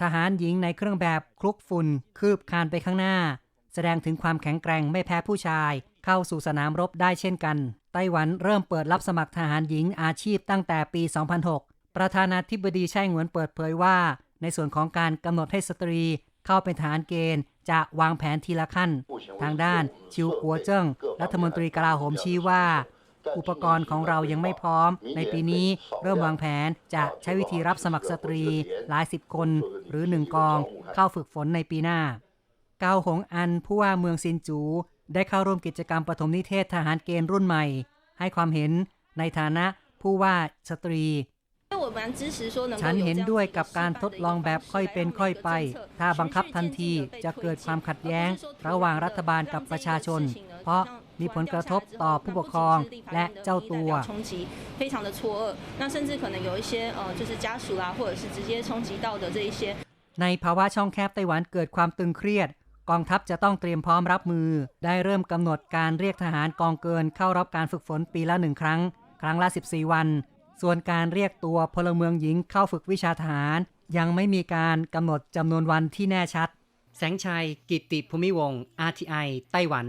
ทหารหญิงในเครื่องแบบคลุกฝุ่น คืบคานไปข้างหน้า แสดงถึงความแข็งแกร่งไม่แพ้ผู้ชาย เข้าสู่สนามรบได้เช่นกัน ไต้หวันเริ่มเปิดรับสมัครทหารหญิงอาชีพตั้งแต่ปี 2006 ประธานาธิบดีไช่หงวนเปิดเผยว่า ในส่วนของการกำหนดให้สตรีเข้าเป็นทหารเกณฑ์จะวางแผนทีละขั้น ทางด้านชิวกัวเจิ้งรัฐมนตรีกลาโหมชี้ว่า อุปกรณ์ของเรายังไม่พร้อม ในปีนี้เริ่มวางแผนจะใช้วิธีรับสมัครสตรีหลายสิบคนหรือหนึ่งกอง เข้าฝึกฝนในปีหน้า เกาหงอันผู้ว่าเมืองซินจู ได้เข้าร่วมกิจกรรมปฐมนิเทศทหารเกณฑ์รุ่นใหม่ ให้ความเห็นในฐานะผู้ว่าสตรี ฉันเห็นด้วยกับการทดลองแบบค่อยเป็นค่อยไป ถ้าบังคับทันทีจะเกิดความขัดแย้ง ระหว่างรัฐบาลกับประชาชน เพราะมีผลกระทบต่อผู้ปกครองและเจ้าตัวในภาวะช่องแคบไต้หวันเกิดความตึงเครียด กองทัพจะต้องเตรียมพร้อมรับมือ ได้เริ่มกำหนดการเรียกทหารกองเกินเข้ารับการฝึกฝนปีละหนึ่งครั้ง ครั้งละ 14 วัน ส่วนการเรียกตัวพลเมืองหญิงเข้าฝึกวิชาทหาร ยังไม่มีการกำหนดจำนวนวันที่แน่ชัด แสงชัย กิตติภูมิวงศ์ RTI ไต้หวัน